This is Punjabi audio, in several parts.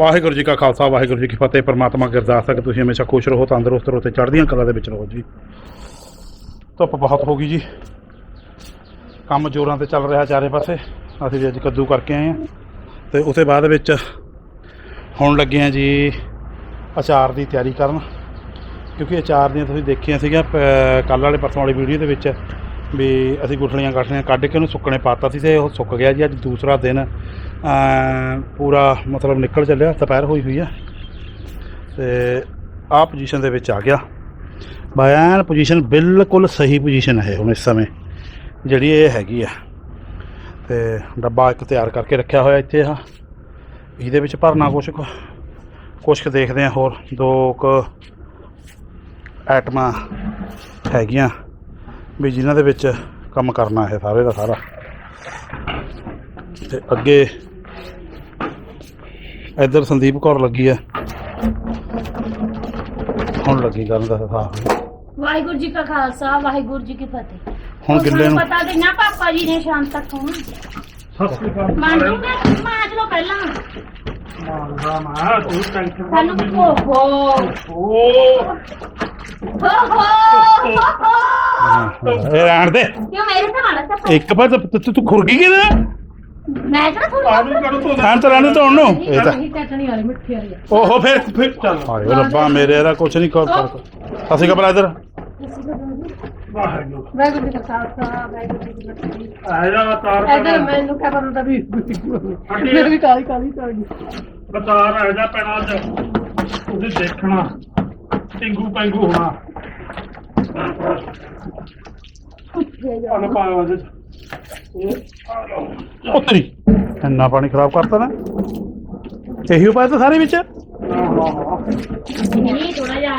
ਵਾਹਿਗੁਰੂ ਜੀ ਕਾ ਖਾਲਸਾ, ਵਾਹਿਗੁਰੂ ਜੀ ਕੀ ਫਤਿਹ। ਪਰਮਾਤਮਾ ਕੀ ਅਰਦਾਸ ਹੈ ਕਿ ਤੁਸੀਂ ਹਮੇਸ਼ਾ ਖੁਸ਼ ਰਹੋ, ਤੰਦਰੁਸਤ ਰਹੋ ਤੇ ਚੜ੍ਹਦੀਆਂ ਕਲਾ ਦੇ ਵਿੱਚ ਰਹੋ ਜੀ। ਧੁੱਪ ਬਹੁਤ ਹੋ ਗਈ ਜੀ। ਕੰਮ ਜੋਰਾਂ ਤੇ ਚੱਲ ਰਿਹਾ ਚਾਰੇ ਪਾਸੇ। ਅਸੀਂ ਵੀ ਅੱਜ ਕੱਦੂ ਕਰਕੇ ਆਏ ਹਾਂ ਤੇ ਉਸੇ ਬਾਅਦ ਵਿੱਚ ਹੁਣ ਲੱਗੇ ਆ ਜੀ ਅਚਾਰ ਦੀ ਤਿਆਰੀ ਕਰਨ। ਕਿਉਂਕਿ ਅਚਾਰ ਦੀਆਂ ਤੁਸੀਂ ਦੇਖੀਆਂ ਸੀਗੀਆਂ ਕੱਲ ਵਾਲੇ, ਪਰਸੋਂ ਵਾਲੀ ਵੀਡੀਓ ਦੇ ਵਿੱਚ ਵੀ ਅਸੀਂ ਗੁਠਲੀਆਂ ਗਾਠਲੀਆਂ ਕੱਢ ਕੇ ਉਹਨੂੰ ਸੁੱਕਣੇ ਪਾਤਾ ਸੀ ਤੇ ਉਹ ਸੁੱਕ ਗਿਆ ਜੀ, ਅੱਜ ਦੂਸਰਾ ਦਿਨ ਪੂਰਾ ਮਤਲਬ ਨਿਕਲ ਚੱਲਿਆ, ਦੁਪਹਿਰ ਹੋਈ ਹੋਈ ਆ। ਤੇ ਆਹ ਪੋਜੀਸ਼ਨ ਦੇ ਵਿੱਚ ਆ ਗਿਆ। ਬਾਇਨ ਪੋਜੀਸ਼ਨ ਬਿਲਕੁਲ ਸਹੀ ਪੋਜੀਸ਼ਨ ਹੈ ਹੁਣ ਇਸ ਸਮੇਂ, ਜਿਹੜੀ ਇਹ ਹੈਗੀ ਆ। ਤੇ ਡੱਬਾ ਇੱਕ ਤਿਆਰ ਕਰਕੇ ਰੱਖਿਆ ਹੋਇਆ ਇੱਥੇ ਆ। ਇਹਦੇ ਵਿੱਚ ਭਰਨਾ ਕੁਛ ਕੁ ਕੁਛ ਕੁ ਦੇਖਦੇ ਆ ਹੋਰ, ਦੋ ਕੁ ਆਈਟਮਾਂ ਹੈਗੀਆਂ। ਵੀ ਜਿਨ੍ਹਾਂ ਦੇ ਵਿੱਚ ਕੰਮ ਕਰਨਾ ਹੈ ਸਾਰੇ ਦਾ ਸਾਰਾ। ਤੇ ਅੱਗੇ ਇੱਧਰ ਸੰਦੀਪ ਕੌਰ ਲੱਗੀ ਆ। ਹੁਣ ਲੱਗੀ ਕਰਨ ਦਾ ਸਾਫ਼। ਵਾਹਿਗੁਰੂ ਜੀ ਕਾ ਖਾਲਸਾ ਵਾਹਿਗੁਰੂ ਜੀ ਕੀ ਫਤਿਹ। ਹੁਣ ਗਿੱਲੇ ਸਾਨੂੰ ਨੂੰ? ਪਤਾ ਨਹੀਂ ਨਾ ਪਾਪਾ ਜੀ ਨੇ ਸ਼ਾਮ ਤੱਕ ਹੋਣ। ਸਤਿ ਸ਼੍ਰੀ ਅਕਾਲ। ਮੰਨੂਗਾ ਮਾਜ ਲੋ ਪਹਿਲਾਂ। ਮਾਰਦਾ ਮਾ ਤੂੰ ਟੈਨਸ਼ਨ ਸਾਨੂੰ ਓਹੋ ਓ ਓਹੋ ਇਹ ਰਹਿਣ ਦੇ। ਕਿਉਂ ਮੇਰੇ ਤੇ ਮਾੜਾ ਸਾ ਇੱਕ ਵਾਰ ਤਾਂ ਤੂੰ ਤੂੰ ਖੁਰ ਗਈ ਕਿਤੇ ਮੈਂ ਕਿਹੜਾ ਤੁਹਾਨੂੰ ਆਲੂ ਕਰੋ ਤੋਂ ਹਾਂ ਤਾਂ ਰਹਿਣ ਤੋਂ ਇਹ ਤਾਂ ਚਟਣੀ ਵਾਲੀ ਮਿੱਠੀ ਵਾਲੀ ਓਹੋ ਫਿਰ ਫਿਰ ਚੱਲ। ਹਾਏ ਓ ਰੱਬਾ ਮੇਰੇ ਇਹਦਾ ਕੁਛ ਨਹੀਂ ਕਰ ਸਕਦਾ। ਅਸੀਂ ਕਬਲਾ ਇੱਧਰ। ਵਾਹਿਗੁਰੂ। ਵਾਹਿਗੁਰੂ ਜੀ ਕਾ ਖਾਲਸਾ ਵਾਹਿਗੁਰੂ ਜੀ ਕੀ ਫਤਿਹ। ਆ ਜਾ ਤਾਰ ਇਧਰ ਮੈਨੂੰ ਕਿਆ ਪਤਾ ਤਾਂ ਵੀ ਮੇਰੇ ਵੀ ਕਾਲੀ ਕਾਲੀ ਤਾਂ ਗਈ। ਬਤਾਰ ਆ ਜਾ ਪੈਣਾ ਅੱਜ। ਤੁਸੀਂ ਦੇਖਣਾ। ਟਿੰਗੂ ਪੈਂਗੂ ਹੋਣਾ। ਅਨ ਪਾਇਆ ਉਹਦੇ ਉਤਰੀ ਇੰਨਾ ਪਾਣੀ ਖਰਾਬ ਕਰਤਾ ਨਾ। ਇਹੀ ਉਪਾਅ ਤਾਂ ਸਾਰੇ ਵਿੱਚ। ਨਹੀਂ ਥੋੜਾ ਜਿਹਾ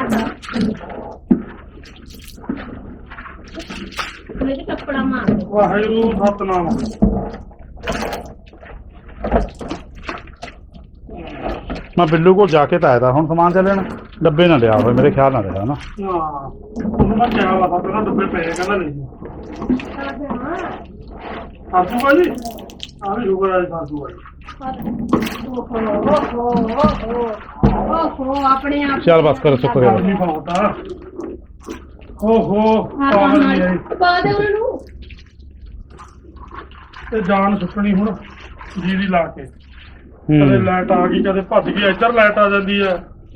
ਕੱਪੜਾ ਮਾਰ ਵਾਹਿਗੁਰੂ ਸਤਨਾਮ। ਮੈਂ ਬਿੱਲੂ ਕੋਲ ਜਾ ਕੇ ਤਾਂ ਆਇਆ ਤਾ ਹੁਣ ਸਮਾਨ ਚੱਲ ਲੈਣਾ ਡੱਬੇ ਨਾ ਲਿਆ ਹੋਵੇ ਮੇਰੇ ਖਿਆਲ ਨਾਲ ਲਿਆ ਨਾ। ਹਾਂ ਉਹਨੂੰ ਮੈਂ ਕਿਹਾ ਵਾ ਤਾਂ ਡੱਬੇ ਪਏ ਕਹਿੰਦਾ ਨਹੀਂ। ਸਾਸੂ ਬਾਜੀ ਆ ਵੀ ਸ਼ੁਕਰ ਹੈ ਸਾਸੂ ਬਾਜੀ ਓਹੋ ਆਪਣੇ ਆਪ ਚੱਲ ਬਸ ਕਰ ਸੁੱਕ ਗਿਆ ਗਰਮੀ ਬਹੁਤ ਆ। ਓਹੋ ਹਾਂ ਪਾਵਰ ਨਹੀਂ ਆਈ। ਪਾ ਦੇ ਉਹਨਾਂ ਨੂੰ। ਤੇ ਜਾਨ ਸੁੱਕਣੀ ਹੁਣ ਜੀਰੀ ਲਾ ਕੇ। ਕਦੇ ਹੂੰ ਲਾਈਟ ਆ ਗਈ ਕਦੇ ਭੱਜ ਗਈ ਇੱਧਰ ਲਾਈਟ ਆ ਜਾਂਦੀ ਹੈ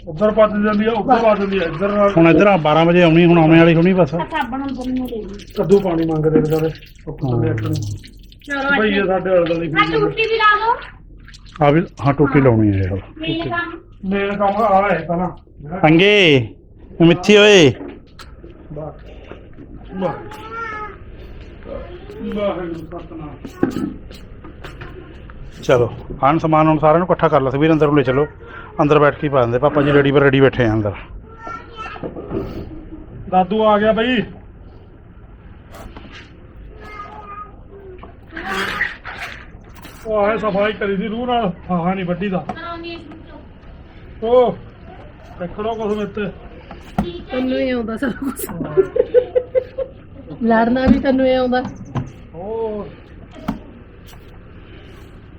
ਉੱਧਰ ਭੱਜ ਜਾਂਦੀ ਹੈ ਉੱਧਰ ਭੱਜ ਜਾਂਦੀ ਹੈ ਇੱਧਰ ਨਾਲ। ਹੁਣ ਇੱਧਰ ਆ 12 ਵਜੇ ਆਉਣੀ ਹੁਣ ਆਉਣੇ ਵਾਲੀ ਹੋਣੀ ਬਸ। ਸਾਬਣ ਅੰਦਰ ਨੂੰ ਦੇ ਦੇ ਕੱਦੂ ਪਾਣੀ ਮੰਗਦੇ ਨੇ ਸਾਰੇ ਉੱਪਰ ਹਾਂ। ਚਲੋ ਭਈ ਇਹ ਸਾਡੇ ਅੜਦਲ ਦੀ ਆ। ਟੁੱਟੀ ਵੀ ਲਾ ਲਓ। ਆ ਵੀ ਹਾਂ ਟੋਟੀ ਲਾਉਣੀ ਹੈ ਇਹ। ਮੇਰੇ ਕੰਮ। ਮੇਨ ਕੰਮ ਆ ਹੈ ਪਹਿਲਾਂ। ਅੰਗੇ ਮਿੱਠੀ ਓਏ ਬਸ ਵਾਹ ਵਾਹਿਗੁਰੂ ਸਤਨਾਮ ਚਲੋ ਆਣ ਸਮਾਨ ਹੁਣ ਸਾਰਿਆਂ ਨੂੰ ਇਕੱਠਾ ਕਰ ਲਾ ਸਵੀਰ ਅੰਦਰ ਨੂੰ ਲੈ ਚਲੋ। ਅੰਦਰ ਬੈਠ ਕੇ ਪਾ ਦਿੰਦੇ ਪਾਪਾ ਜੀ ਰੈਡੀ ਪਰ ਰੈਡੀ ਬੈਠੇ ਆ ਅੰਦਰ। ਦਾਦੂ ਆ ਗਿਆ ਬਈ। ਉਹ ਆਏ ਸਫ਼ਾਈ ਕਰੀ ਦੀ ਰੂਹ ਨਾਲ ਹਾਂ ਨਹੀਂ ਵੱਡੀ ਦਾ। ਉਹ ਦੇਖੜੋ ਕੁਛ ਮੇਤੇ ਤੈਨੂੰ ਹੀ ਆਉਂਦਾ ਸਾਰਾ ਕੁਝ ਲੜਨਾ ਵੀ ਤੈਨੂੰ ਹੀ ਆਉਂਦਾ। ਉਹ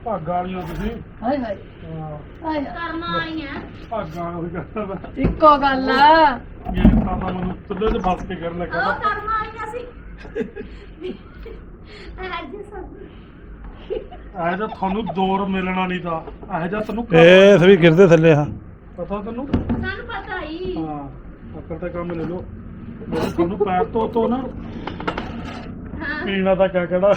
ਭਾਗਾਂ ਵਾਲੀਆਂ ਤੁਸੀਂ। ਹਾਏ ਹਾਏ। ਹਾਂ, ਹਾਏ ਕਰਨਾ ਆਈ ਆ। ਭਾਗਾਂ ਉਹ ਕਰਦਾ ਵਾ ਇੱਕੋ ਗੱਲ ਆ। ਇਹ ਤਾਂ ਮੈਨੂੰ ਤੁੱਲੇ ਤੇ ਫਸ ਕੇ ਕਰਨ ਲੱਗਾ। ਉਹ ਵਾ। ਕਰਨਾ ਆਈ ਸੀ ਅੱਜ ਸਭ ਇਹ ਜਿਹਾ ਤੁਹਾਨੂੰ ਦੌਰ ਮਿਲਣਾ ਨਹੀਂ ਤਾਂ। ਇਹ ਜਿਹਾ ਤੈਨੂੰ ਇਹ ਸਵੀਰ ਗਿਰਦੇ ਥੱਲੇ ਆ। ਪਤਾ ਤੈਨੂੰ? ਸਾਨੂੰ ਪਤਾ ਹੀ। ਹਾਂ। ਅਕਲ ਤੇ ਕੰਮ ਲੈ ਲਓ। ਤੁਹਾਨੂੰ ਪੈਰ ਤੋਂ ਤੋਂ ਨਾ। ਹਾਂ। ਪੀਣਾ ਤਾਂ ਕਿਆ ਕਹਿਣਾ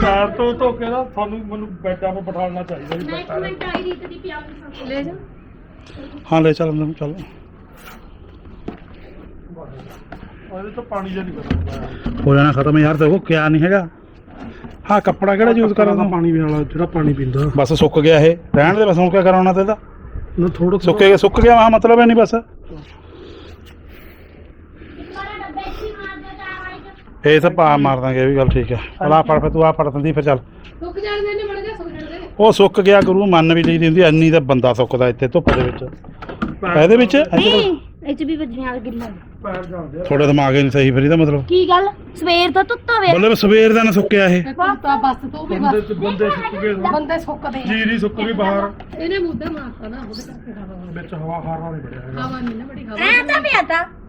ਪੈਰ ਤੋਂ ਧੋ ਕੇ ਨਾ ਤੁਹਾਨੂੰ ਮੈਨੂੰ ਬੈੱਡਾਂ 'ਤੇ ਬਿਠਾਉਣਾ ਚਾਹੀਦਾ ਜੀ ਮੈਂ ਇੱਕ ਬੈੱਡਾਂ ਮਿੰਟ ਆਈ ਰੀਤ ਦੀ ਪਿਆਰ ਨੂੰ ਲੈ ਜਾ। ਹਾਂ ਲੈ ਚੱਲ ਅੰਦਰ ਚੱਲ। ਉਹਦੇ ਤੋਂ ਪਾਣੀ ਜਿਹਾ ਨਹੀਂ ਬਦਲਦਾ ਹੋ ਜਾਣਾ ਖਤਮ ਯਾਰ ਦੇਖੋ ਕਿਆ ਨਹੀਂ ਹੈਗਾ। ਹਾਂ ਕੱਪੜਾ ਕਿਹੜਾ ਯੂਜ਼ ਕਰਾਂ ਪਾਣੀ ਵੀ ਵਾਲਾ ਜਿਹੜਾ ਪਾਣੀ ਪੀਂਦਾ। ਬਸ ਸੁੱਕ ਗਿਆ ਇਹ। ਰਹਿਣ ਦੇ ਬਸ ਹੁਣ ਕਿਆ ਕਰਾਉਣਾ ਤੇ ਇਹਦਾ? ਨਾ ਥੋੜਾ ਸੁੱਕੇ ਸੁੱਕ ਗਿਆ ਵਾ ਮਤਲਬ ਹੈ ਨਹੀਂ ਬਸ ਮਾਰਾ ਡੱਬੇ ਇੱਥੇ ਮਾਰ ਦੇ ਤਾਂ ਪਾ ਮਾਰ ਦਾਂਗੇ ਇਹ ਵੀ ਗੱਲ ਠੀਕ ਹੈ। ਭਲਾ ਪੜ ਫੇ ਤੂੰ ਆ ਪੜ ਦਿੰਦੀ ਫਿਰ ਚੱਲ। ਸੁੱਕ ਜਾਂਦੇ ਨੇ ਮੜ ਜਾ ਸੁੱਕ ਜਾਂਦੇ ਨੇ ਉਹ ਸੁੱਕ ਗਿਆ ਗੁਰੂ ਮੰਨ ਵੀ ਲਈ ਦੀ ਹੁੰਦੀ ਐਨੀ ਤਾਂ ਬੰਦਾ ਸੁੱਕਦਾ ਇੱਥੇ ਧੁੱਪ ਦੇ ਵਿੱਚ। ਇਹਦੇ ਵਿੱਚ? ਇੱਥੇ ਨਹੀਂ ਇਹ ਚ ਵੀ ਵੱਜੀਆਂ ਗਿੱਲਾ। ਪੈਰ ਜਾਂਦੇ ਥੋੜਾ ਦਿਮਾਗ ਹੀ ਨਹੀਂ ਸਹੀ ਫਿਰ ਇਹਦਾ ਮਤਲਬ? ਕੀ ਗੱਲ? ਸਵੇਰ ਦਾ ਧੁੱਤਾ ਵੇ ਮਤਲਬ ਸਵੇਰ ਦਾ ਨਾ ਸੁੱਕਿਆ ਇਹ। ਤਾਂ ਬਸ ਤੂੰ ਵੀ ਬੰਦੇ ਬਸ। ਬੰਦੇ ਸੁੱਕ ਗਏ ਬੰਦੇ ਸੁੱਕਦੇ ਜੀਰੀ ਸੁੱਕ ਗਈ ਬਾਹਰ। ਇਹਨੇ ਮੁੱਦਾ ਮਾਰਤਾ ਨਾ ਉਹਦੇ ਕਰਕੇ ਹਵਾ ਹੋ ਵਿੱਚ ਹਵਾ ਹਾਰਾ ਨਹੀਂ ਬੜਿਆ ਹੈਗਾ ਹਵਾ ਨਹੀਂ ਨਾ ਬੜੀ ਹਵਾ ਐ ਤਾਂ ਪਿਆ ਤਾ। ਸੁੱਕ ਗਿਆ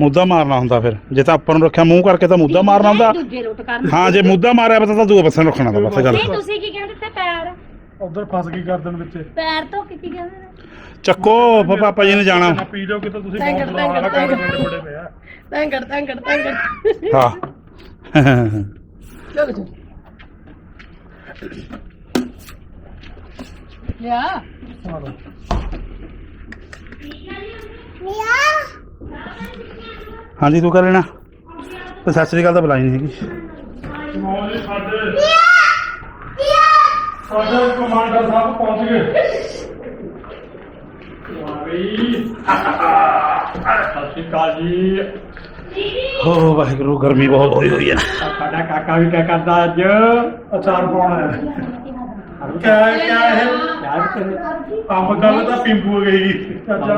ਮੁੱਦਾ ਮਾਰਨਾ ਹੁੰਦਾ ਫਿਰ। ਜੇ ਤਾਂ ਆਪਾਂ ਨੂੰ ਰੱਖਿਆ ਮੂੰਹ ਕਰਕੇ ਤਾਂ ਮੁੱਦਾ ਮਾਰਨਾ ਹੁੰਦਾ। ਦੂਜੇ ਰੋਟ ਕਰਨ ਹਾਂ ਜੇ ਮੁੱਦਾ ਮਾਰਿਆ ਪਤਾ ਤਾਂ ਦੂਏ ਪਾਸੇ ਨੂੰ ਰੱਖਣਾ ਤਾਂ ਬਸ ਗੱਲ ਨਹੀਂ ਤੁਸੀਂ ਕੀ ਕਹਿੰਦੇ ਤੇ ਪੈਰ। ਉਧਰ ਫਸ ਗਈ ਗਰਦਨ ਵਿੱਚ। ਪੈਰ ਧੋ ਕੇ ਕੀ ਕਹਿੰਦੇ ਨੇ ਚੱਕੋ ਪ- ਪਾਪਾ ਜੀ ਨੇ ਜਾਣਾ। ਪੀ ਲਓ ਕਿਤੇ ਤੁਸੀਂ ਬਹੁਤ ਟੈਂਕਰ, ਗਰਦਨ ਬੜੇ ਪਿਆ ਤੈਂਗੜ ਤੈਂਗੜ ਹਾਂ। ਚਲੋ ਚਲੋ। ਲਿਆ। ਹਾਂਜੀ ਤੂੰ ਕਰ ਲੈਣਾ। ਤੇ ਸਤਿ ਸ੍ਰੀ ਅਕਾਲ ਤਾਂ ਬੁਲਾਈ ਨਹੀਂ ਹੈਗੀ। ਮੌਜ ਜੀ ਸਾਡੇ ਸਾਡੇ ਕਮਾਂਡਰ ਸਾਹਿਬ ਪਹੁੰਚ ਗਏ। ਵਾਹੀ ਸਤਿ ਸ਼੍ਰੀ ਅਕਾਲ ਜੀ। ਹੋ ਵਾਹਿਗੁਰੂ ਗਰਮੀ ਬਹੁਤ ਹੋਈ ਹੋਈ ਹੈ। ਸਾਡਾ ਕਾਕਾ ਵੀ ਕਿਆ ਕਰਦਾ ਅੱਜ? ਅਚਾਰ ਪਾਉਣਾ ਹੈ ਕਿਆ ਕਿਆ ਹੈ ਅੰਬ ਗੱਲ ਤਾਂ ਪਿੰਪੂ ਗਈ ਚਾਚਾ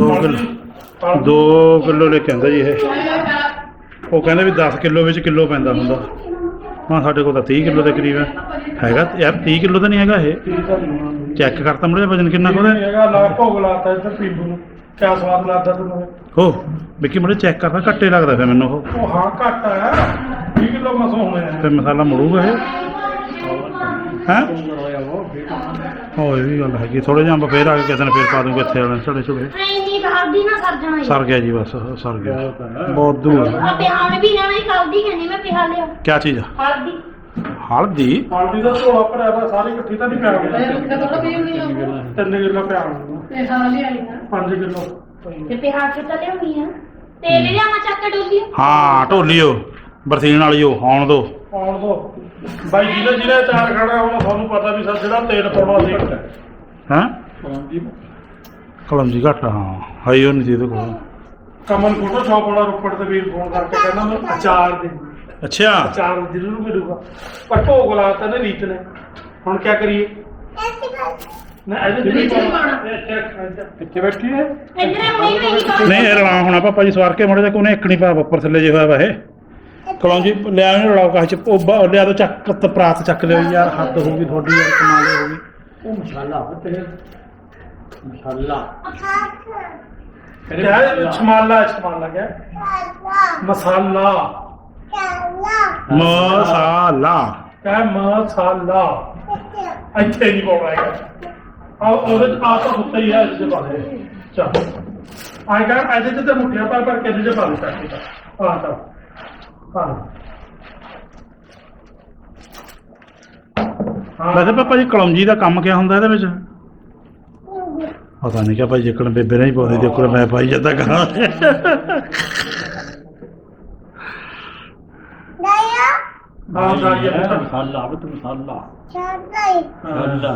ਕਿਲੋ ਦੋ ਕਿਲੋ ਲੈ ਕੇ ਆਂਦਾ ਜੀ ਇਹ। ਉਹ ਕਹਿੰਦੇ ਵੀ 10 ਕਿਲੋ ਵਿੱਚ ਕਿਲੋ ਪੈਂਦਾ ਹੁੰਦਾ। ਹਾਂ ਸਾਡੇ ਕੋਲ ਤਾਂ 30 ਕਿਲੋ ਦੇ ਕਰੀਬ ਹੈ। ਹੈਗਾ ਯਾਰ 30 ਕਿਲੋ ਤਾਂ ਨਹੀਂ ਹੈਗਾ ਇਹ। ਚੈੱਕ ਕਰਤਾ ਮੁੜੇ ਵਜਨ ਕਿੰਨਾ ਕੁ ਉਹਦਾ। ਹੈਗਾ ਲਾ ਭੋਗ ਲਾਤਾ ਇੱਥੇ ਪਿੰਪੂ ਨੂੰ। ਕਿਆ ਸਵਾਦ ਲੱਗਦਾ ਤੁਹਾਨੂੰ ਹੋ ਵਿੱਕੀ ਮੁੜੇ ਚੈੱਕ ਕਰਦਾ ਘੱਟੇ ਲੱਗਦਾ ਫਿਰ ਮੈਨੂੰ ਉਹ। ਉਹ ਹਾਂ ਘੱਟ ਆ। 20 ਕਿਲੋ ਮਸੋਂ ਹੋਣੇ ਆ ਤੇ ਮਸਾਲਾ ਮੁੜੂਗਾ ਇਹ। ਹੈ? ਹੋ ਇਹ ਵੀ ਗੱਲ ਹੈਗੀ। ਥੋੜੇ ਜਿਹਾ ਅੰਬ ਫੇਰ ਆ ਕੇ ਕਿਸੇ ਨੇ ਫੇਰ ਪਾ ਦੂੰਗਾ ਇੱਥੇ ਵਾਲੇ ਛੜੇ ਛੜੇ ਐਨੀ ਹਲਦੀ ਨਾ ਸਰ ਜਾਣਾ ਸਰ ਗਿਆ ਜੀ ਬਸ ਸਰ ਗਿਆ। ਬਹੁਤ ਦੂਰ। ਆ ਪਿਹਾਣ ਵੀ ਲੈਣਾ ਹੀ ਹਲਦੀ ਕਹਿੰਦੀ ਮੈਂ ਪਿਹਾ ਲਿਆ। ਕੀ ਚੀਜ਼ ਹਲਦੀ। ਹਲਦੀ? ਹਲਦੀ ਦਾ ਝੋਲਾ ਭਰਿਆ ਵਾ ਸਾਰੀ ਇਕੱਠੀ ਤਾਂ ਨਹੀਂ ਪਿਆ ਹੋਣੀ ਤਿੰਨ ਕਿਲੋ ਪਿਆ ਹੋਣਾ। ਤੇ ਹਾਲ ਹੀ ਆਈ ਨਾ। 5 ਕਿਲੋ। ਤੇ ਪਿਹਾ ਕੇ ਤਾਂ ਲਿਆਉਣੀ ਆ? ਤੇਲ ਲਿਆਵਾਂ ਚੱਕ ਕੇ ਡੋਲੀ? ਹਾਂ ਢੋਲੀਓ ਬਰਸੀਨ ਵਾਲੀਓ ਆਉਣ ਦੋ। ਆਉਣ ਦੋ। ਬਾਈ ਜਿਹਨੇ ਜਿਹਨੇ ਅਚਾਰ ਖਾਣਾ ਹੁਣ ਤੁਹਾਨੂੰ ਪਤਾ ਵੀ ਸਰ ਜਿਹੜਾ ਤੇਲ ਪਾਉਣਾ ਸੀ। ਹੈ? ਹਾਂਜੀ ਕਲਮਜੀ ਘੱਟ ਹਾਂ। ਹਾਈ ਉਹ ਨਹੀਂ ਸੀ ਇਹਦੇ ਕੋਲ। ਕਮਲ ਫੋਟੋ ਸ਼ਾਪ ਵਾਲਾ ਰੁੱਪੜ ਤੇ ਵੀਰ ਫੋਨ ਕਰਕੇ ਕਹਿੰਦਾ ਮੈਂ ਅਚਾਰ ਦੇ। ਅੱਛਾ। ਅਚਾਰ ਜ਼ਰੂਰ ਮਿਲੂਗਾ। ਪਰ ਭੋਗ ਲਾਤਾ ਨੇ ਰੀਤ ਨੇ। ਹੁਣ ਕੀ ਕਰੀਏ? ਨਾ ਇਹਦੇ ਵਿੱਚ। ਕਿੱਥੇ ਬੈਠੀ ਹੈ? ਨਹੀਂ ਇਹ ਰਲਾ ਹੋਣਾ ਪਾਪਾ ਜੀ ਸਵਾਰ ਕੇ ਮੁੜੇ ਤੇ ਕੋਨੇ ਇੱਕ ਨਹੀਂ ਪਾ ਉੱਪਰ ਥੱਲੇ ਜੇ ਹੋਇਆ ਵਾ ਇਹ। ਕਲੌਂਜੀ ਲਿਆ ਇਹਨੂੰ ਰਲਾਓ ਕਾਹ ਚ ਉਹ ਬ- ਲਿਆ ਦੋ ਚੱਕ ਤੇ ਪ੍ਰਾਤ ਚੱਕ ਲਿਓ ਯਾਰ ਹੱਦ ਹੋ ਗਈ ਤੁਹਾਡੀ ਯਾਰ ਕਮਾਲ ਹੋ ਗਈ। ਉਹ ਮਸਾਲਾ ਤੇ ਮਸਾਲਾ। ਕਿਆ ਛਮਾਲਾ ਛਮਾਲਾ ਕਿਆ? ਮਸਾਲਾ। ਮਸਾਲਾ। ਕਹ ਮਸਾਲਾ? ਇੱਥੇ ਨਹੀਂ ਪਾਉਣਾ ਹੈਗਾ। ਆ ਉਹਦੇ ਚ ਆ ਤਾਂ ਹੁੰਦਾ ਹੀ ਹੈ ਇਸ ਦੇ। ਬਾਰੇ ਚਲ। ਆਈ ਗਾ ਇਹਦੇ ਤੇ ਤਾਂ ਮੁੱਠੀਆਂ ਪਰ ਪਰ ਕਿਹਦੇ ਚ ਪਾ ਦੇ ਸਕਦਾ ਆ ਤਾਂ। ਵੈਸੇ ਪਾਪਾ ਜੀ ਕਲੌਂਜੀ ਦਾ ਕੰਮ ਕਿਆ ਹੁੰਦਾ ਇਹਦੇ ਵਿੱਚ? ਪਤਾ ਨਹੀਂ ਕਿ ਭਾਈ ਜਿੱਕਣ ਬੇਬੇ ਨਹੀਂ ਪਾਉਂਦੀ ਦੇਖੋ ਮੈਂ ਪਾਈ ਜਾਂਦਾ ਕਰਾਂ। ਹਾਂ ਹਾਂ ਤਾਂ ਮਸਾਲਾ ਉਹ ਮਸਾਲਾ ਹਾਂ ਮਸਾਲਾ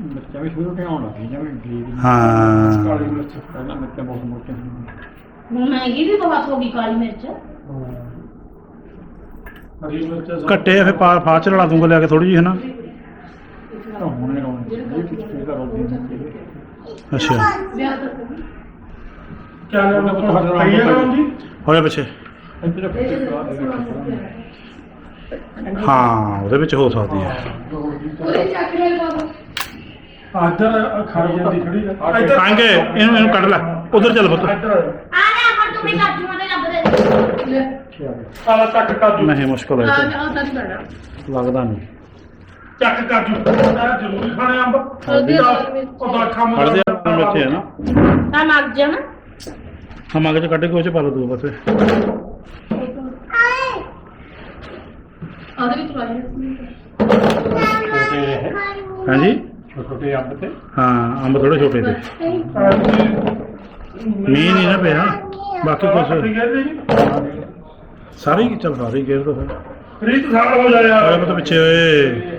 ਮਿਰਚਾਂ ਵੀ ਸ਼ੁਰੂ ਤੋਂ ਆਉਣ ਲੱਗੀ ਜਿਵੇਂ ਗਰੀਬ ਹਾਂ। ਕਾਲੀ ਮਿਰਚ ਪਹਿਲਾਂ ਮਿਰਚਾਂ ਬਹੁਤ ਮੋਟੀਆਂ ਹੁੰਦੀਆਂ। ਮਹਿੰਗੀ ਵੀ ਬਹੁਤ ਹੋ ਗਈ ਕਾਲੀ ਮਿਰਚ। ਘੱਟੇ ਆ ਫਿਰ ਪਾ ਚ ਦੂੰਗਾ ਲਿਆ ਕੇ ਥੋੜੀ ਜਿਹੀ ਹਨਾ ਤਾਂ ਹੁਣੇ ਆਉਣੀ ਇਹ ਕਿਤੇ ਦਾ ਰੋਦੀ ਨਹੀਂ ਅੱਛਾ। ਲਿਆ ਤਾਂ ਕਿਆ ਨਾਮ ਹੈ ਰਾਮ ਜੀ ਹੋਇਆ ਪਿੱਛੇ। ਹਾਂ ਉਹਦੇ ਵਿੱਚ ਹੋ ਸਕਦੀ ਹੈ ਆਦਰ ਖਾਈ ਜਾਂਦੀ ਖੜੀ ਆਏਂਗੇ ਇਹਨੂੰ ਇਹਨੂੰ ਕੱਢ ਲੈ। ਉਧਰ ਚੱਲ ਪੁੱਤ। ਇੱਧਰ। ਤੂੰ ਵੀ ਕਾਜੂ ਦੇ ਲੱਭ ਦੇ। ਲੈ। ਆਲਾ ਚੱਕ ਕਾਜੂ ਨਹੀਂ ਮੁਸ਼ਕਲ ਆ ਹੈ ਬਣਾ ਲੱਗਦਾ ਨਹੀਂ। ਚੱਕ ਕਾਜੂ ਇਹ ਜ਼ਰੂਰੀ ਖਾਣੇ ਅੰਬ। ਹਲਦੀ ਉਹਦਾ ਮਿਰਚ। ਉਹਦਾ ਖੰਮ ਫੜਦੇ ਆ ਵਿੱਚ ਹੈ ਨਾ ਤਾਂ ਮੱਗ ਜਾ ਨਾ ਹਾਂ ਮਗਰ ਚ ਕੱਢ ਕੇ ਉਹ ਚ ਪਾ ਲਓ ਦੂਆ ਪਾਸੇ ਉਹਦੇ ਵਿੱਚ ਹੈ। ਹਾਂਜੀ? ਛੋਟੇ ਅੰਬ ਤੇ। ਹਾਂ ਅੰਬ ਥੋੜੇ ਛੋਟੇ ਤੇ। ਮੀਂਹ ਨਹੀਂ ਨਾ ਪਿਆ। ਬਾਕੀ ਕੁਝ ਸਾਰੇ ਹੀ ਚੱਲ ਸਾਰੇ ਹੀ ਗੇਰ ਦੋ ਫਿਰ। ਰੀਤ ਸਾਲ ਹੋ ਜਾ ਸਾਰੇ ਪੁੱਤ ਪਿੱਛੇ ਓਏ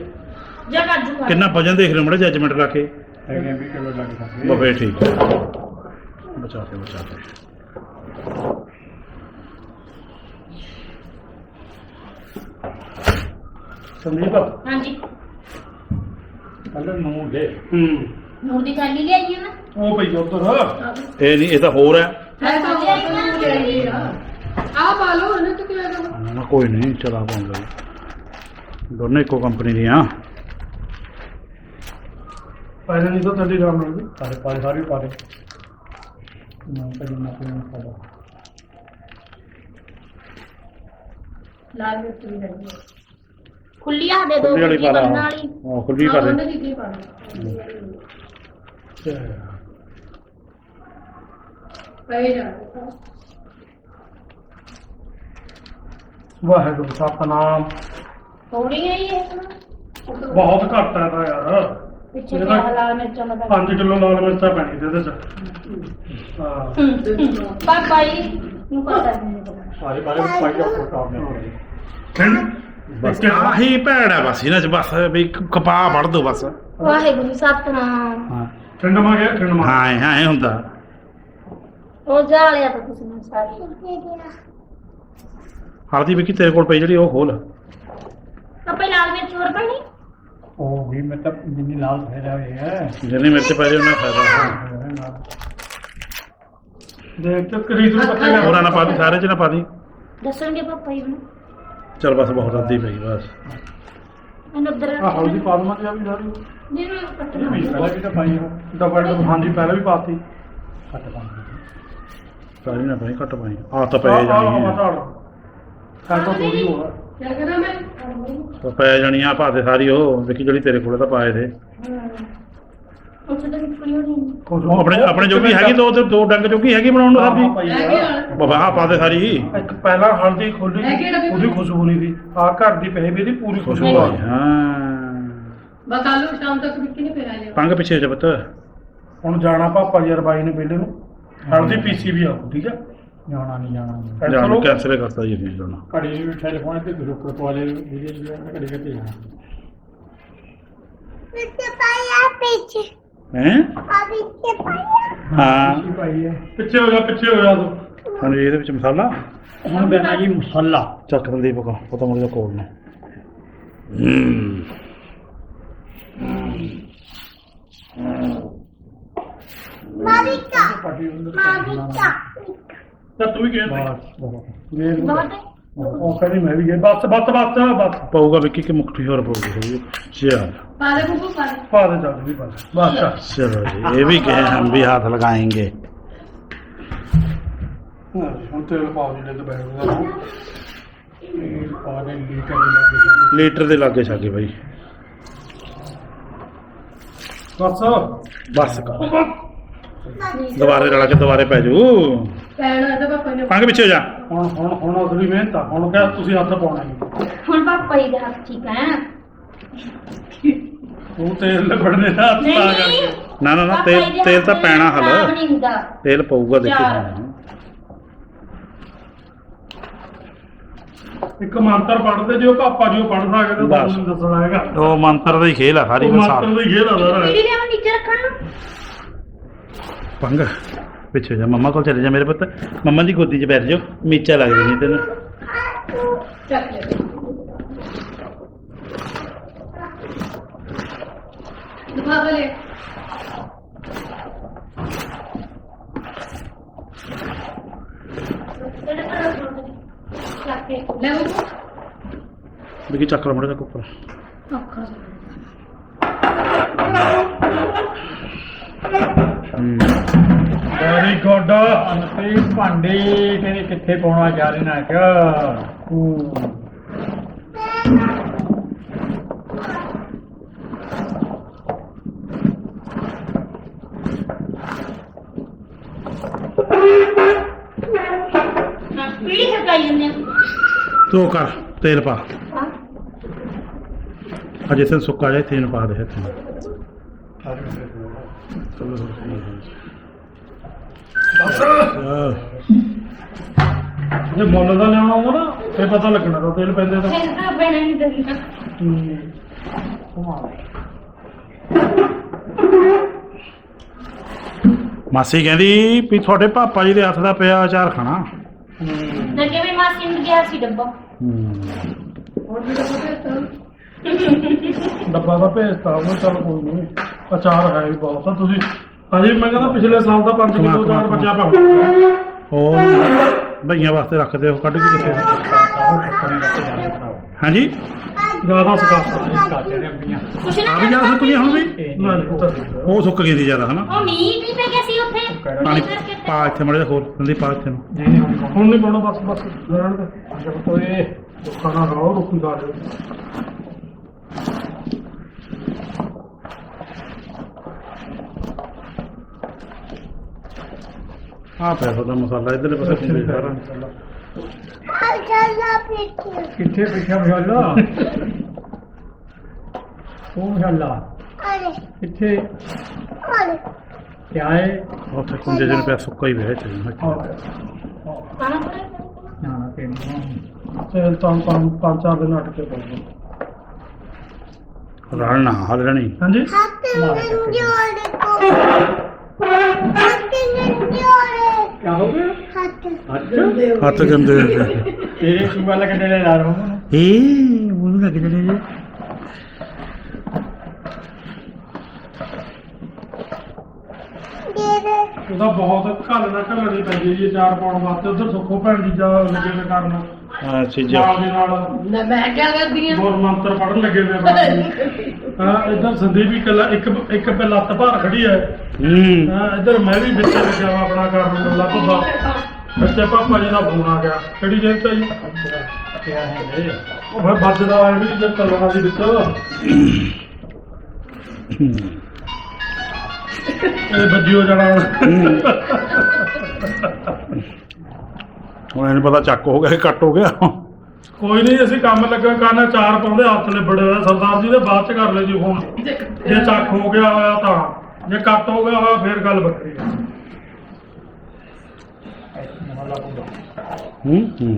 ਜਾ ਕਿੰਨਾ ਵਜਨ ਦੇਖ ਰਹੇ ਮੜੇ ਜੱਜਮੈਂਟ ਲਾ ਕੇ? ਹੈਗੇ ਵੀ ਕਿਲੋ ਲੱਗ ਸਕਦੇ ਬਫੇ ਠੀਕ। ਬਚਾ ਕੇ ਬਚਾ ਕੇ ਸੰਦੀਪ। ਹਾਂਜੀ। ਕੱਲ ਨੂੰ ਦੇ। ਹੂੰ ਨੂਰ ਦੀ ਥੈਲੀ ਲਿਆਈ ਹੈ ਨਾ? ਉਹ ਪਈ ਉਧਰ। ਇਹ ਨਹੀਂ ਇਹ ਤਾਂ ਹੋਰ ਹੈ। ਹੈ ਤਾਂ ਉਹ ਨੂੰ ਲਿਆਈ ਆ। ਆ। ਪਾ ਲਓ ਇਹਨੇ ਤੇ ਕਿਵੇਂ ਕਰਨਾ ਨਾ, ਨਾ, ਕੋਈ ਨਹੀਂ ਚਲਾ ਪਾਉਂਗਾ ਦੋਨੇ ਇੱਕੋ ਕੰਪਨੀ ਦੀਆਂ। ਪਹਿਲੇ ਨਹੀਂ ਤਾਂ ਥੱਲੇ ਜਾਣ ਮਿਲਦੀ ਸਾਰੇ ਪਾਏ ਸਾਰੇ ਪਾ ਦੇ ਨਾ ਕਰੀ ਨਾ ਕੋਈ ਨਾ ਪਾ ਲਾਲ ਮਿਰਚ ਵੀ ਹੈ ਖੁੱਲੀ ਆ ਦੇ ਦੋ ਖੁੱਲੀ ਵਾਲੀ ਖੁੱਲੀ ਪਾ ਲਾ। ਬੰਨ ਵਾਲੀ। ਹਾਂ ਖੁੱਲੀ ਕਰ ਉਹਨੇ ਦੇ। ਦੀ ਕੀ ਪਾਣਾ ਜਾ ਵਾਹਿਗੁਰੂ ਸਤਨਾਮ। ਥੋੜੀ ਹੈ ਇਹ? ਬਹੁਤ ਘੱਟ ਹੈ ਤਾਂ ਯਾਰ। ਪਿੱਛੇ ਕਿਆ ਲਾਲ ਮਿਰਚਾਂ ਦਾ 5 ਕਿਲੋ ਲਾਲ ਮਿਰਚਾਂ ਪੈਣੀ ਤੇ ਇਹਦੇ ਚ। ਹਾਂ। ਪਾਪਾ ਜੀ ਨੂੰ ਪਤਾ ਨਹੀਂ ਸਾਰੇ ਬਾਰੇ ਪਾਈ ਫੋਟੋ ਆਉਂਦੇ ਖੰਡ ਬਸ। ਆਹੀ ਭੈੜ ਹੈ ਬਸ ਇਹਨਾਂ ਚ ਬਸ ਵੀ ਕਪਾਹ ਵੜ ਦੋ ਬਸ। ਵਾਹਿਗੁਰੂ ਸਤਨਾਮ। ਹਾਂ। ਖੰਡ ਮਾ ਗਿਆ ਖੰਡ ਮਾ ਹਾਂ ਹਾਂ ਇਹ ਹੁੰਦਾ। ਉਹ ਜਾਲਿਆ ਤਾਂ ਤੁਸੀਂ ਨੇ ਸਾਰੀ। ਹਲਦੀ ਵਿੱਕੀ ਤੇਰੇ ਕੋਲ ਪਈ ਜਿਹੜੀ ਉਹ ਖੋਲ। ਪਾਪਾ ਲਾਲ ਮਿਰਚ ਹੋਰ ਪਾਣੀ ਉਹ ਵੀ ਮਤਲਬ ਜਿੰਨੀ ਲਾਲ ਫੇਰਾ ਹੋਇਆ ਹੈ। ਜਿੰਨੀ ਮਿਰਚ ਪੈ ਜਾਏ ਉਹਨਾਂ ਫਾਇਦਾ ਦੇਖ ਕੇ ਕਰੀਬ ਨੂੰ ਪੱਕੇ ਕਰ। ਹੋਰਾਂ ਨਾ ਪਾ ਦੀ ਸਾਰੇ ਚ ਨਾ ਪਾ ਦੀ। ਦੱਸਣਗੇ ਪਾਪਾ ਜੀ ਨੂੰ ਚਲ ਬਸ ਬਹੁਤ ਅੱਧੀ ਪਈ ਬਸ। ਇਹਨੂੰ ਉਧਰ ਆ ਹਲਦੀ ਪਾ ਦਮਾ ਤੇ ਆ ਵੀ ਸਾਰੀ ਜਿਹਨੂੰ ਇਹ ਕੱਟਣਾ ਵੀ ਪਹਿਲਾਂ ਵੀ ਤਾਂ ਪਾਈ ਹੋ ਡਬਲ ਡਬਲ ਹਾਂਜੀ ਪਹਿਲਾਂ ਵੀ ਪਾਤੀ। ਘੱਟ ਪਾਉਂਦੇ ਸਾਰੀ ਨਾ ਪਾਈ ਘੱਟ ਪਾਈ। ਆ ਤਾਂ ਪੈ ਜਾਣੀ ਆ ਹੈ ਤਾਂ ਥੋੜੀ ਹੋਰ। ਕਿਆ ਕਰਾਂ ਮੈਂ? ਤਾਂ ਪੈ ਜਾਣੀ ਆ ਪਾ ਦੇ ਸਾਰੀ ਉਹ। ਵਿੱਕੀ ਜਿਹੜੀ ਤੇਰੇ ਕੋਲੇ ਤਾਂ ਪਾਏ ਦੇ ਉੱਥੇ ਤਾਂ ਨਿਕਲੀ ਹੋਣੀ। ਉਹ ਆਪਣੇ ਆਪਣੇ ਜੋਗੀ ਹੈਗੀ ਦੋ ਤੇ ਦੋ ਡੰਗ ਜੋਗੀ ਹੈਗੀ ਬਣਾਉਣ ਨੂੰ ਸਾਡੀ? ਬਾਬਾ ਆ। ਪਾ ਦੇ ਸਾਰੀ। ਇੱਕ ਪਹਿਲਾਂ ਹਲਦੀ ਖੋਲੀ? ਉਹਦੀ ਖੁਸ਼ਬੂ ਨਹੀਂ ਸੀ। ਆ ਘਰ ਦੀ ਪਹੇ ਵੀ ਇਹਦੀ ਪੂਰੀ ਖੁਸ਼ਬੂ ਆ। ਹਾਂ। ਬਸ ਸ਼ਾਮ ਤੱਕ ਵਿੱਕੀ ਨੇ ਫਿਰ ਆ ਜਾਣਾ ਪੰਗ ਪਿੱਛੇ ਜਬਤ ਹੁਣ ਜਾਣਾ ਪਾਪਾ ਜੀ ਬਾਈ ਨੇ ਬੇਲੇ ਨੂੰ। ਹਲਦੀ ਪੀਸੀ ਵੀ ਆ ਠੀਕ ਹੈ ਜਾਣਾ ਨਹੀਂ ਜਾਣਾ ਨਹੀਂ। ਜਾਣ ਹੋ ਗਿਆ? ਕੈਂਸਲ ਕਰਤਾ ਜੀ ਨਹੀਂ ਜਾਣਾ। ਘੜੀ ਵੀ ਟੈਲੀਫੋਨ ਤੇ ਗਰੁੱਪ ਤੋਂ ਵਾਲੇ ਵੀਡੀਓ ਜੀ ਘੜੀ ਕਿਤੇ ਜਾਣਾ। ਹੈ? ਹਾਂ। ਕੀ ਪਾਈ ਹੈ ਪਿੱਛੇ ਹੋ ਜਾ ਪਿੱਛੇ ਹੋ ਜਾ ਤੂੰ। ਹੁਣ ਜੀ ਇਹਦੇ ਵਿੱਚ ਮਸਾਲਾ? ਹੁਣ ਬਣਾ ਜੀ ਮਸਾਲਾ। ਚੱਕ ਰੰਦੀ ਪਕਾ ਪਤਾ ਮੁੜ ਜਾ ਕੋਲ ਨੇ ਹੂੰ। ਲੀਟਰ ਦੇ ਲਾਗੇ ਛਾਗੇ ਬਾਈ। ਬਸ। ਬਸ ਕਰ। ਦੁਬਾਰੇ ਰਲਾ ਕੇ ਦੁਬਾਰੇ ਪੈ ਜੂ। ਪੈਣਾ ਤਾਂ ਪਾਪਾ ਨੇ। ਪੰਗ ਪਿੱਛੇ ਹੋ ਜਾ। ਹੁਣ ਹੁਣ ਹੁਣ ਅਸਲੀ ਮਿਹਨਤ ਆ। ਹੁਣ ਕਿਹਾ ਤੁਸੀਂ ਹੱਥ ਪਾਉਣਾ ਹੀ। ਹੁਣ ਪਾਪਾ ਜੀ ਦੇ ਹੱਥ ਠੀਕ ਹੈ ਉਹ ਤੇਲ ਦਾ ਹੱਥ ਤਾਂ ਨਹੀਂ ਕਰਕੇ ਨਾ ਨਾ ਨਾ ਪਾਪਾ ਤੇਲ ਜੀ ਦੇ ਤੇਲ ਤਾਂ ਹੱਥ ਪੈਣਾ ਹਲ। ਤੇਲ ਪਊਗਾ ਦੇਖੀ। ਇੱਕ ਮੰਤਰ ਪੜ੍ਹਦੇ ਜੋ ਪਾਪਾ ਜੀ ਪੜ੍ਹ ਸਕਦੇ ਤਾਂ। ਤੁਹਾਨੂੰ ਦੱਸਣਾ ਹੈਗਾ। ਉਹ ਮੰਤਰ ਦਾ ਹੀ ਖੇਲ ਆ ਸਾਰੀ ਬਸਾਰ। ਮੰਤਰ ਦੀ ਖੇਡ ਆ ਸਾਰਾ। ਵੀਡੀਓ ਲਿਆਵਾਂ ਨੀਚੇ ਰੱਖਣ? ਨੂੰ ਪੰਗ ਪਿੱਛੇ ਜਾ ਮੰਮਾ ਕੋਲ ਚਲੇ ਜਾ ਮੇਰੇ ਪੁੱਤ। ਮੰਮਾ ਦੀ ਗੋਦੀ 'ਚ ਬੈਠ ਜਾਓ ਮੀਚਾ ਲੱਗਦੀ ਨਹੀਂ ਤੈਨੂੰ। ਚੱਕ ਲੈ। ਲੈ ਚੱਕ ਲੈ ਚੱਕ ਮੜਾ ਜਾ ਉੱਪਰ ਹੂੰ ਵੈਰੀ ਗੁੱਡ ਅੰਤੇ ਭਾਂਡੇ ਕਹਿੰਦੇ ਕਿੱਥੇ ਪਾਉਣਾ ਜਾ ਰਹੇ ਨਾ ਕਿ ਪੀੜੀ ਹਟਾਈ ਜਾਂਦੇ ਤੂੰ ਕਰ ਤੇਲ ਪਾ। ਅਜੇ ਸੇ ਸੁੱਕਾ ਜਾਏ ਤੇਲ ਪਾ ਦੇ ਹੱਥ ਨੂੰ। ਜੇ ਮੁੱਲ ਦਾ ਲੈਣਾ ਹੋਊਗਾ ਨਾ ਫੇਰ ਪਤਾ ਲੱਗਣਾ ਤਾਂ ਤੇਲ ਪੈਂਦੇ ਤਾਂ। ਫਿਰ ਤਾਂ ਬਣਾ ਨਹੀਂ ਦੱਸਣਾ ਮਾਸੀ ਕਹਿੰਦੀ ਵੀ ਤੁਹਾਡੇ ਪਾਪਾ ਜੀ ਦੇ ਹੱਥ ਦਾ ਪਿਆ ਅਚਾਰ ਖਾਣਾ। ਲੱਗੇ ਵੀ ਮਾਸੀ ਨੂੰ ਗਿਆ ਸੀ ਡੱਬਾ। ਹੂੰ। ਹੋਰ ਵੀ ਤਾਂ ਪਤਾ ਡੱਬਾ ਤਾਂ ਭੇਜਤਾ ਉਹ ਚੱਲ ਕੋਈ ਨਹੀਂ ਅਚਾਰ ਹੈ ਵੀ ਬਹੁਤ। ਆ ਤੁਸੀਂ ਅਜੇ ਮੈਂ ਕਹਿੰਦਾ ਪਿਛਲੇ ਸਾਲ ਦਾ 5 ਕਿਲੋ ਬਚਿਆ ਪਿਆ ਉਹ ਭਈਆਂ ਵਾਸਤੇ ਰੱਖਦੇ ਹੋ ਕੱਢ ਕੇ ਕਿੱਥੇ? ਹਾਂਜੀ? ਜ਼ਿਆਦਾ ਨੇ ਆਪਣੀਆਂ ਕੁਛ ਨਾ ਆ ਵੀ ਜਾ ਸਕਦੀਆਂ ਹੁਣ ਵੀ? ਨਾ ਉਹ ਸੁੱਕ ਗਈ ਸੀ ਜ਼ਿਆਦਾ ਹਨਾ? ਉਹ ਮੀਂਹ ਵੀ ਪੈ ਗਿਆ ਸੀ ਉੱਥੇ। ਪਾਣੀ ਪਾ ਇੱਥੇ ਮੜੇ ਹੋਰ ਸੰਦੀ ਪਾ ਇੱਥੇ ਨੂੰ। ਹੁਣ ਨਹੀਂ ਪਾਉਣਾ ਬਸ ਬਸ ਰਹਿਣ ਦੇ। ਖਾਣਾ ਖਾਓ ਰੋਟੀ ਖਾ ਲਿਓ। ਆ ਪਿਆ ਤੁਹਾਡਾ ਮਸਾਲਾ ਇਧਰਲੇ ਪਾਸੇ ਪੂਰੇ ਸਾਰਾ। ਕਿੱਥੇ ਪਿੱਛੇ ਮਸ਼ਾਲਾ? ਉਹ ਮਸ਼ਾਲਾ। ਕਿੱਥੇ? ਕਿਆ ਹੈ ਉੱਥੇ ਕੁੰਜੇ ਜਿਹਨੇ ਪਿਆ ਸੁੱਕਾ ਹੀ ਖਾਣਾ ਪੜਾ ਨਾ। ਨਾ ਕਿ ਤੇ ਤਾਂ ਪੰਜ ਪੰਜ ਚਾਰ ਦਿਨ ਅਟਕੇ ਪਏ ਰਲਣਾ ਹਲਣੀ ਹਾਂਜੀ? ਕਿਆ ਹੋ ਗਿਆ? ਅੱਛਾ ਹੱਥ ਗੰਦੇ ਹੋ ਗਏ। ਤੇਰੇ ਕੀ ਵਾਲਾ ਕੰਡੇ ਲੈ ਲਾ ਰਹਾ ਹੂੰ ਏ ਉਹ ਲੱਗ ਜਣੇ ਜੇ ਉਹਦਾ ਬਹੁਤ ਘੱਲ ਨਾ ਘੱਲਣੀ ਪੈਂਦੀ ਜੀ ਚਾਰ ਪਾਉਣ ਵਾਸਤੇ। ਉਧਰ ਸੁੱਖੋ ਭੈਣ ਜੀ ਜਾ ਲੱਗੇ ਕਰਨ। ਹਾਂ ਚੀਜ਼ਾਂ। ਨਾਲ ਦੇ ਨਾਲ ਨਾ ਮੈਂ ਕੀ ਕਰਦੀ ਆ? ਗੁਰ ਮੰਤਰ ਪੜਨ ਲੱਗੇ ਵੇ ਬਾਬਾ ਹਾਂ ਇੱਧਰ ਸੰਦੀਪ ਵੀ ਕੱਲਾ ਇੱਕ ਇੱਕ ਪੇ ਲੱਤ ਭਾਰ ਖੜੀ ਹੈ। ਹੂੰ। ਹਾਂ ਇੱਧਰ ਮੈਂ ਵੀ ਵਿੱਚ ਲੱਗਿਆ ਵਾ ਆਪਣਾ ਕਰਨ ਨੂੰ ਲੱਭ ਬਾ ਬੱਚੇ ਪਾਪਾ ਜੀ ਦਾ ਫੋਨ ਆ ਗਿਆ। ਕਿਹੜੀ ਜੇਬ ਤੇ ਜੀ? ਕਿਆ ਹੈ ਇਹ ਉਹ ਫਿਰ ਵੱਜਦਾ ਆ ਵੀ ਜੇ ਚੱਲਣਾ ਸੀ ਵਿੱਚ। ਇਹ ਵੱਜਿਓ ਜਾਣਾ ਹੁਣ। ਹੁਣ ਇਹਨੂੰ ਪਤਾ ਚੱਕ ਹੋ ਗਿਆ ਕਿ ਕੱਟ ਹੋ ਗਿਆ। ਕੋਈ ਨਹੀਂ ਅਸੀਂ ਕੰਮ ਲੱਗਾ ਕਰਨਾ ਚਾਰ ਪਾਉਂਦੇ ਹੱਥ ਨੇ ਬੜੇ ਹੋਏ ਸਰਦਾਰ ਜੀ ਦੇ ਬਾਅਦ ਚ ਕਰ ਲੈ ਜੀ ਫੋਨ ਜੇ ਚੱਕ ਹੋ ਗਿਆ ਹੋਇਆ ਤਾਂ ਜੇ ਕੱਟ ਹੋ ਗਿਆ ਹੋਇਆ ਫੇਰ ਗੱਲ ਵੱਖਰੀ ਹੈ ਹੂੰ ਹੂੰ।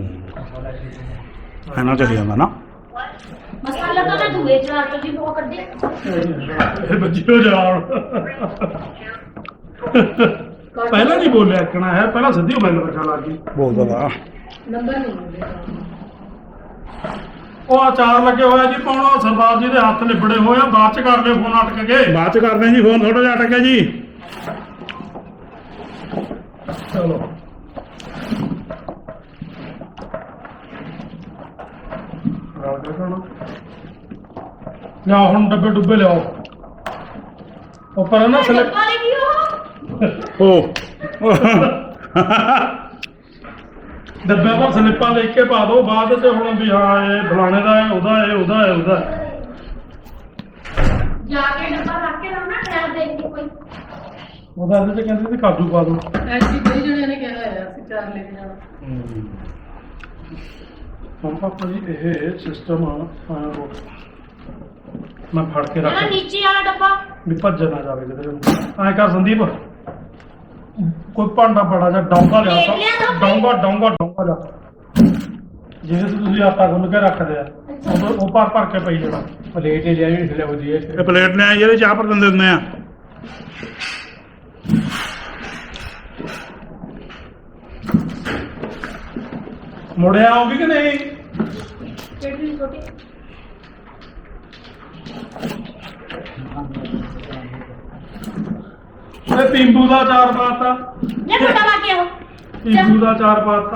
ਇਹਨਾਂ ਚੱਲੀ ਜਾਂਦਾ ਨਾ। ਮਸਾਲਾ ਤਾਂ ਮੈਂ ਦੂਏ ਚਾਰ ਤੋਂ ਵੀ ਬਹੁਤ ਕੱਢੇ। ਇਹ ਵੱਜਿਓ ਜਾਣ। ਪਹਿਲਾਂ ਨਹੀਂ ਬੋਲਿਆ ਕਣਾ ਹੈ ਪਹਿਲਾਂ ਸਿੱਧੀ ਮੈਨੂੰ ਰੱਖਣ ਲੱਗ ਗਈ। ਬੋਲਦਾ ਵਾ। ਨੰਬਰ ਨਹੀਂ ਉਹ ਆਚਾਰ ਲੱਗੇ ਹੋਇਆ ਜੀ ਪਾਉਣਾ ਸਰਦਾਰ ਜੀ ਦੇ ਹੱਥ ਲਿਬੜੇ ਹੋਏ ਆ ਬਾਅਦ ਚ ਕਰ ਲਿਓ ਫੋਨ ਅਟਕ ਗਏ ਬਾਅਦ ਚ ਕਰਦੇ ਜੀ ਫੋਨ ਥੋੜਾ ਜਿਹਾ ਅਟਕਿਆ ਜੀ। ਚਲੋ। ਰਾਜ ਕਰਨਾ ਲਿਆ ਹੁਣ ਡੱਬੇ ਡੁੱਬੇ ਲਿਆਓ। ਉੱਪਰ ਨਾ ਸਲਿੱਪ ਡੱਬਾ ਲੈ ਗਈ ਉਹ ਉਹ ਡੱਬੇ ਪਰ ਸਲਿੱਪਾਂ ਲਿਖ ਕੇ ਪਾ ਦਿਓ ਬਾਅਦ ਚ ਹੁਣ ਵੀ ਹਾਂ ਇਹ ਫਲਾਣੇ ਦਾ ਹੈ ਉਹਦਾ ਹੈ ਉਹਦਾ ਹੈ ਉਹਦਾ ਹੈ। ਜਾ ਕੇ ਡੱਬਾ ਰੱਖ ਕੇ ਲਾਉਣਾ ਟਾਇਰ ਦੇਖ ਕੇ ਕੋਈ। ਉਹਦਾ ਇਹਦੇ ਚ ਕਹਿੰਦੇ ਸੀ ਕਾਜੂ ਪਾ ਦਿਓ ਐਸੀ ਕਈ ਜਣਿਆਂ ਨੇ ਕਿਹਾ ਹੋਇਆ ਅਸੀਂ ਚਾਰ ਲੈ ਕੇ ਜਾਣਾ ਹੁਣ ਪਾਪਾ ਜੀ ਇਹ ਸਿਸਟਮ ਮੈਂ ਫੜ ਕੇ ਰੱਖ ਜਿਹੜਾ ਨੀਚੇ ਵਾਲਾ ਡੱਬਾ। ਵੀ ਭੱਜ ਨਾ ਜਾਵੇ ਕਿਧਰੇ ਐਂ ਕਰ ਸੰਦੀਪ। ਕੋਈ ਭਾਂਡਾ ਬੜਾ ਜਿਹਾ ਡੌਂਗਾ ਲਿਆ ਦੇਖ ਲਿਆ ਤਾਂ ਤਾ ਡੌਂਗਾ ਡੌਂਗਾ ਡੌਂਗਾ ਲਿਆ। ਜਿਹਦੇ 'ਚ ਤੁਸੀਂ ਆਟਾ ਗੁੰਨ ਕੇ ਰੱਖਦੇ ਆ ਉਹ ਉਹ ਭਰ ਭਰ ਕੇ ਪਈ ਜਾਣਾ। ਪਲੇਟ ਹੀ ਲਿਆ ਜਿਹੜੀ ਥੱਲੇ ਵਧੀਆ ਇਹ। ਪਲੇਟ ਨੇ ਜਿਹੜੇ ਚਾਹ ਪਰ ਦਿੰਦੇ ਹੁੰਦੇ ਆ। ਮੁੜਿਆ ਆਉਗੀ ਕਿ ਨਹੀਂ? ਜਿਹੜੀ ਛੋਟੀ ਇਹ ਟਿੰਬੂ ਦਾ ਚਾਰ ਪਾਤਾ। ਲੈ ਫੋਟਾ ਲਾ ਕੇ ਆਓ ਟਿੰਬੂ ਦਾ ਚਾਰ ਪਾਤਾ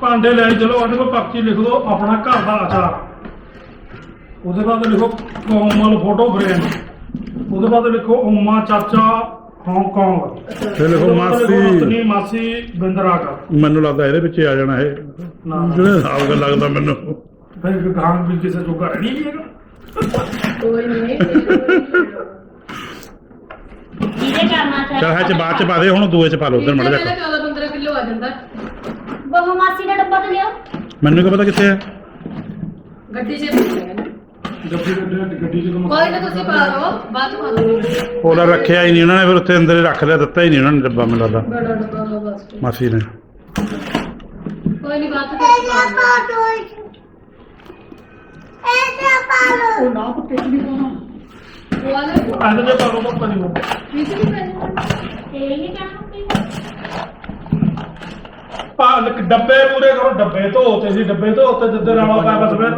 ਭਾਂਡੇ ਲੈ ਚਲੋ ਉਹਦੇ ਕੋਲ ਪਰਚੀ ਲਿਖ ਦਿਓ ਆਪਣਾ ਘਰ ਦਾ ਅਚਾਰ ਉਹਦੇ ਬਾਅਦ ਲਿਖੋ ਕੋਮਲ ਫੋਟੋ ਫਰੇਮ ਉਹਦੇ ਬਾਅਦ ਲਿਖੋ ਉਮਾ ਚਾਚਾ ਹਾਂਗਕਾਂਗ ਫਿਰ ਲਿਖੋ ਮਾਸੀ। ਮਾਸੀ ਬਿੰਦਰਾਕਰ ਮੈਨੂੰ ਲੱਗਦਾ ਇਹਦੇ ਵਿੱਚ ਹੀ ਆ ਜਾਣਾ ਇਹ। ਨਾ ਜਿਹੜੇ ਹਿਸਾਬ ਲੱਗਦਾ ਮੈਨੂੰ। ਫਿਰ ਗਾਂ ਵੀ ਕਿਸੇ ਜੋਗਾ ਨਹੀਂ ਹੈਗਾ। ਕੋਈ ਨਹੀਂ ਜਿਹਦੇ ਕਰਨਾ ਚਾਹੀਦਾ ਚਲ ਹੈ ਚ ਬਾਅਦ ਚ ਪਾ ਦੇ ਹੁਣ ਦੂਏ ਚ ਪਾ ਲਓ ਉਧਰ ਮੜ ਜਾ 14 15 ਕਿਲੋ ਆ ਜਾਂਦਾ ਬਹੁ ਮਾਸੀ ਦਾ ਡੱਬਾ ਤੇ ਲਿਓ ਮੈਨੂੰ ਕੀ ਪਤਾ ਕਿੱਥੇ ਹੈ ਗੱਡੀ 'ਚ ਰੱਖਿਆ ਨਾ। ਗੱਡੀ ਗੱਡੀ ਗੱਡੀ ਚ ਕੋਈ ਨਾ ਤੁਸੀਂ ਪਾ ਲਓ ਬਾਅਦ 'ਚ ਪਾ ਦਿਓ ਉਹਦਾ ਰੱਖਿਆ ਹੀ ਨਹੀਂ ਉਹਨਾਂ ਨੇ ਫਿਰ ਉੱਥੇ ਅੰਦਰ ਹੀ ਰੱਖ ਲਿਆ ਦਿੱਤਾ ਹੀ ਨਹੀਂ ਉਹਨਾਂ ਨੇ ਡੱਬਾ ਮੈਨੂੰ ਲੱਗਦਾ। ਬੜਾ ਡੱਬਾ ਵਾ ਬਸ ਮਾਸੀ ਨੇ। ਕੋਈ ਨਹੀਂ ਬਾਅਦ 'ਚ ਉਹ ਨਾ ਨਹੀਂ ਪਾਉਣਾ ਪਾਲੋ ਡੱਬੇ ਪੂਰੇ ਕਰੋ ਡੱਬੇ ਸੀ ਡੱਬੇ ਜਿੱਦੇ ਰੌਲਾ ਬਸ ਫਿਰ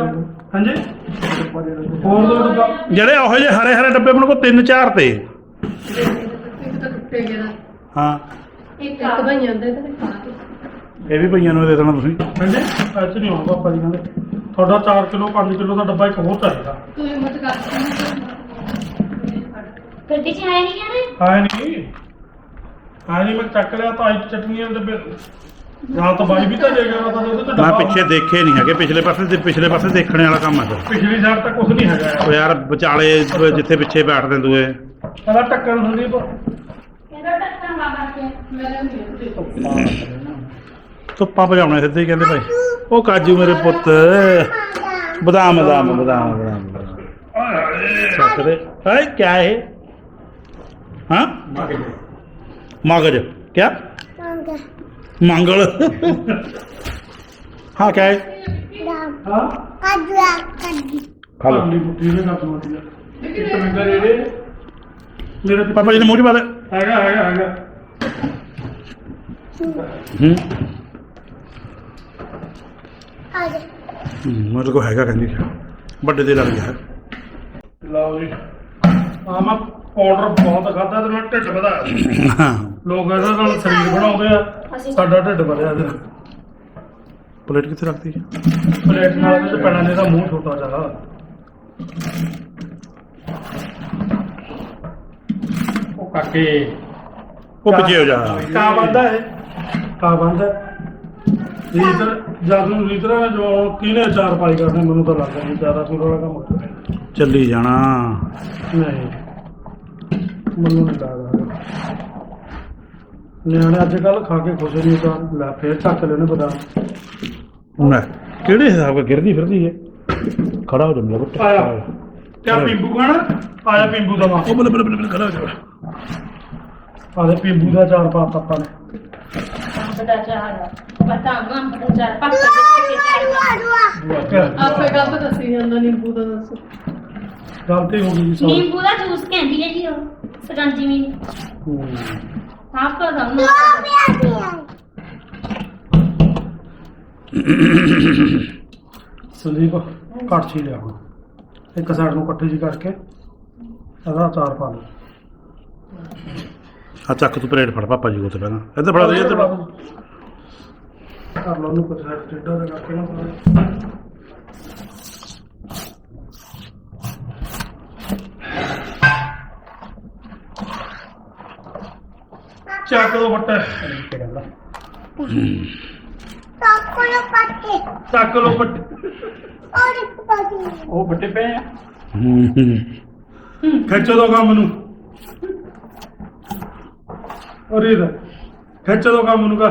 ਹਾਂਜੀ? ਹੋਰ ਦੋ ਡੱਬਾ। ਜਿਹੜੇ ਉਹੋ ਜਿਹੇ ਹਰੇ ਹਰੇ ਡੱਬੇ ਆਪਣੇ ਕੋਲ ਤਿੰਨ ਚਾਰ ਤੇ। ਇੱਕ ਤਾਂ ਟੁੱਟੇ ਗਿਆ ਹਾਂ ਇਹ ਵੀ ਭਈਆਂ ਨੂੰ ਦੇ ਦੇਣਾ ਤੁਸੀਂ। ਹਾਂਜੀ? ਐਚ ਨਹੀਂ ਹੋਣਾ ਪਾਪਾ ਜੀ ਕਹਿੰਦੇ ਤੁਹਾਡਾ 4 ਕਿਲੋ 5 ਕਿਲੋ ਦਾ ਡੱਬਾ ਇੱਕ ਹੋਰ ਚਾਹੀਦਾ। ਤੂੰ ਹਿੰਮਤ ਕਰ ਗੱਡੀ 'ਚ ਹੈ ਨਹੀਂ ਕਹਿੰਦੇ ਹੈ ਨਹੀਂ। ਹੈ ਨਹੀਂ ਮੈਂ ਚੱਕ ਲਿਆ ਤਾਂ ਇੱਕ ਚਟਨੀਆਂ ਦੇ ਡੱਬੇ ਜਾਂ ਤਾਂ ਬਾਈ ਵੀ ਤਾਂ ਲੈ ਗਿਆ ਤਾਂ ਉਹਦੇ ਤੇ ਮੈਂ ਡੱਬਾ ਪਿੱਛੇ ਦੇਖੇ ਨਹੀਂ ਹੈਗੇ ਪਿਛਲੇ ਪਾਸੇ ਤੇ ਪਿਛਲੇ ਪਾਸੇ ਦੇਖਣੇ ਵਾਲਾ ਕੰਮ ਹੈ ਫਿਰ ਪਿਛਲੀ ਸਾਈਡ ਤਾਂ ਕੁਝ ਨਹੀਂ ਹੈਗਾ ਉਹ ਯਾਰ ਵਿਚਾਲੇ ਜਿੱਥੇ ਪਿੱਛੇ ਬੈਠਦੇ ਦੂਏ। ਇਹਦਾ ਟੱਕਰ ਸੰਦੀਪ ਇਹਦਾ ਟੱਕਰ ਬਾਬਾ ਕੇ ਮੇਰੇ ਨਹੀਂ ਧੁੱਪਾਂ ਭਜਾਉਣੇ ਸਿੱਧੇ ਹੀ ਕਹਿੰਦੇ ਭਾਈ। ਉਹ ਕਾਜੂ ਮੇਰੇ ਪੁੱਤ। ਬਦਾਮ ਬਦਾਮ ਬਦਾਮ ਬਦਾਮ। ਸੱਤਰੇ ਹਾਏ ਕਿਆ ਹੈ ਹਾਂ? ਮਗਜ। ਕਿਆ? ਮੰਗਲ। ਹਾਂ ਕਿਆ ਹੈ ਹਾਂ ਖਾ ਇੱਕ ਮਿੰਟ ਦੇ ਦੇ। ਮੇਰੇ ਪਾਪਾ ਜੀ ਨੇ ਮੂੰਹ ਚ ਪਾ ਦੇ ਹੈਗਾ ਹੈਗਾ ਹੈਗਾ। ਹੂੰ। ਹੂੰ, ਮੇਰੇ ਕੋ ਹੈਗਾ ਕਹਿੰਦੀ। ਵੱਡੇ ਦੇ ਲੱਗ ਗਿਆ ਲਓ ਜੀ। ਆ ਮੈਂ ਪਾਊਡਰ ਬਹੁਤ ਖਾਦਾ ਤੇ ਮੈਂ ਢਿੱਡ ਵਧਾਇਆ ਹਾਂ। ਲੋਕ ਇਹਦੇ ਨਾਲ ਸਰੀਰ ਬਣਾਉਂਦੇ ਆ। ਸਾਡਾ ਢਿੱਡ ਵਧਿਆ ਇਹਦੇ ਨਾਲ। ਪਲੇਟ ਕਿੱਥੇ ਰੱਖਦੀ ਹੈ ਪਲੇਟ ਨਾਲ ਇਹਦੇ ਤੇ ਪੈਣਾ ਇਹਦਾ ਮੂੰਹ ਛੋਟਾ ਜਿਹਾ। ਉਹ ਕਾਕੇ। ਉਹ ਪਿੱਛੇ ਹੋ ਜਾ। ਕਾ ਬੰਦਾ ਹੈ ਕਾ ਬੰਦਾ? ਰੀਤਰ ਜਦ ਨੂੰ ਰੀਤਰ ਜੋ ਕਿਹਨੇ ਚਾਰ ਪਾਈ ਕਰਦੇ ਮੈਨੂੰ ਤਾਂ ਲੱਗਦਾ ਨਹੀਂ ਜ਼ਿਆਦਾ ਪੂਰਾ ਵਾਲਾ ਕੰਮ। ਚੱਲੀ ਜਾਣਾ। ਨਹੀਂ। ਮੈਨੂੰ ਨਹੀਂ ਲੱਗਦਾ। ਨਿਆਣੇ ਅੱਜ ਕੱਲ ਖਾ ਕੇ ਖੁਸ਼ ਨਹੀਂ ਤਾਂ ਲੈ ਫੇਰ ਚੱਕ ਲੈਣੇ ਬਦਾਮ। ਲੈ ਕਿਹੜੇ ਹਿਸਾਬ ਨਾਲ ਗਿਰਦੀ ਫਿਰਦੀ ਹੈ? ਖੜਾ ਹੋ ਜਾ ਮੇਰਾ ਪੁੱਤ। ਆਇਆ। ਕਿਆ ਪਿੰਬੂ ਖਾਣਾ ਆਇਆ ਪਿੰਬੂ ਦਾ ਮਾਂ। ਉਹ ਬਲੇ ਬਲੇ ਬਲੇ ਖੜਾ ਹੋ ਜਾ। ਆਲੇ ਪਿੰਬੂ ਦਾ ਚਾਰ ਪਾਤਾ ਆਪਾਂ ਨੇ। ਨਿੰਬੂ ਦਾ ਦੱਸ। ਗਲਤੀ ਹੋ ਗਈ ਜੀ ਸਾਰੀ। ਨਿੰਬੂ ਦਾ ਜੂਸ ਕਹਿੰਦੀ ਹੈ ਜੀ ਉਹ ਸਕੰਜੀ ਵੀ। ਹੂੰ। ਆਪ ਕਾ ਦਮ ਸੰਦੀਪ ਕੜਛੀ ਲਿਆ ਹੁਣ। ਇੱਕ ਸਾਈਡ ਨੂੰ ਇਕੱਠੀ ਜੀ ਕਰਕੇ ਇਹਦਾ ਚਾਰ ਪਾ ਲਓ। ਆ ਚੱਕ ਤੂੰ ਪਲੇਟ ਫੜ ਪਾਪਾ ਜੀ ਕੋਲ ਤੇ ਪਹਿਲਾਂ। ਇੱਧਰ ਫੜਾ ਦੇ ਇੱਧਰ ਕਰ ਲਓ ਉਹਨੂੰ ਕੁਝ ਸਾਈਡ ਟੇਡਾ ਦੇ ਕਰਕੇ ਨਾ ਪਾਵੇ। ਚੱਕ ਦੋ ਬੱਟੇ ਚੱਕ ਲੋ ਬੱਟੇ ਉਹ ਬੱਟੇ ਪਏ ਆ। ਹੂੰ ਹੂੰ ਖਿੱਚ ਦੋ ਕੰਮ ਨੂੰ। ਖਿੱਚ ਦੋ ਕੰਮ ਨੂੰ ਕਾ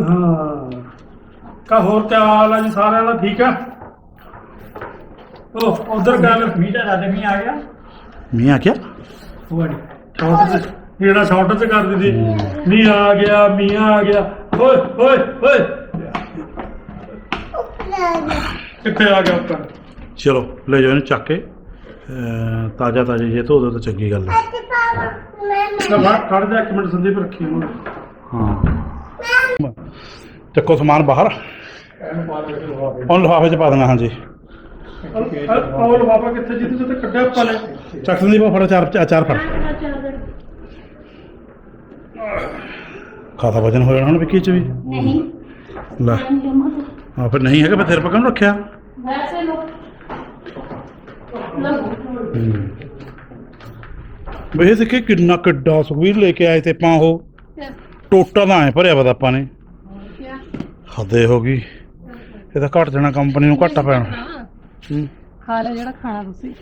ਹਾਂ। ਕਾ ਹੋਰ ਕੀ ਹਾਲ ਆ ਜੀ ਸਾਰਿਆਂ ਦਾ ਠੀਕ ਆ? ਉਹ ਉਧਰ ਗੱਲ ਮੀਂਹ ਦਾ ਦੱਸ ਮੀਂਹ ਆ ਗਿਆ। ਮੀਆਂ ਕਿਆ ਵਾੜੀ ਸ਼ਾਰਟ ਤੇ ਜਿਹੜਾ ਸ਼ਾਰਟ ਤੇ ਕਰ ਦਿੰਦੀ ਮੀਂਹ ਆ ਗਿਆ ਮੀਂਹ ਆ ਗਿਆ। ਓਏ ਓਏ ਓਏ। ਕਿੱਥੇ ਆ ਗਿਆ ਉੱਪਰ? ਚਲੋ ਲੈ ਜਾਓ ਇਹਨੂੰ ਚੱਕ ਕੇ। ਤਾਜ਼ਾ ਤਾਜ਼ਾ ਜੇ ਧੋ ਦੋ ਤਾਂ ਚੰਗੀ ਗੱਲ ਹੈ ਖੜ ਜਾ ਇੱਕ ਮਿੰਟ ਸੰਦੀਪ ਰੱਖੀ ਉਹਨੂੰ ਹਾਂ। ਚੱਕੋ ਸਮਾਨ ਬਾਹਰ। ਉਹ ਲਿਫਾਫੇ ਚ ਪਾ ਦੇਣਾ ਹਾਂਜੀ। ਉਹ ਲਵਾਵਾ ਕਿੱਥੇ ਜਿੱਥੇ ਜਿੱਥੇ ਕੱਢਿਆ ਆਪਾਂ ਨੇ। ਚੱਕ ਸੰਦੀਪ ਉਹ ਫੜ ਚਾਰ ਚਾਰ ਫੜ। ਖਾਸਾ ਵਜਨ ਹੋ ਜਾਣਾ ਹੁਣ ਵਿੱਕੀ ਚ ਵੀ। ਨਹੀਂ। ਲੈ। ਹਾਂ ਫਿਰ ਨਹੀਂ ਹੈਗਾ ਫਿਰ ਤੇਰੇ ਪਕੜ ਰੱਖਿਆ। ਵੈਸੇ ਲੋ ਹੂੰ ਵੇ ਦੇਖੇ ਕਿੰਨਾ ਕਿੱਡਾ ਸੁਖਵੀਰ ਲੈ ਕੇ ਆਏ ਤੇ ਆਪਾਂ ਉਹ। ਟੋਟਾ ਤਾਂ ਐ ਭਰਿਆ ਵਾ ਤਾਂ ਆਪਾਂ ਨੇ। ਹੱਦੇ ਹੋ ਗਈ। ਇਹ ਤਾਂ ਘਟ ਜਾਣਾ ਕੰਪਨੀ ਨੂੰ ਘਾਟਾ ਪੈਣਾ। ਹਾਂ। ਹੂੰ। ਖਾ ਲੈ ਜਿਹੜਾ ਖਾਣਾ ਤੁਸੀਂ।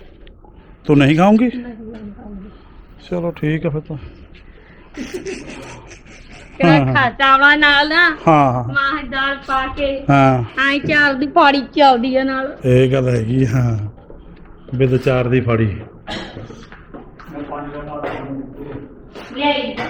ਤੂੰ ਨਹੀਂ ਖਾਉਂਗੀ ਚਲੋ ਠੀਕ ਹੈ ਫਿਰ ਤਾਂ। ਕਿਹੜਾ ਖਾ ਚਾਵਲਾਂ ਨਾਲ ਨਾ? ਹਾਂ ਹਾਂ। ਮਾਹ ਦਾਲ ਪਾ ਕੇ। ਹਾਂ। ਆਈ ਚਾਰ ਦੀ ਪੌੜੀ ਚੱਲਦੀ ਆ ਨਾਲ। ਇਹ ਗੱਲ ਹੈਗੀ ਹਾਂ। ਵਿਦਚਾਰ ਦੀ ਫਾੜੀ। ਲੈ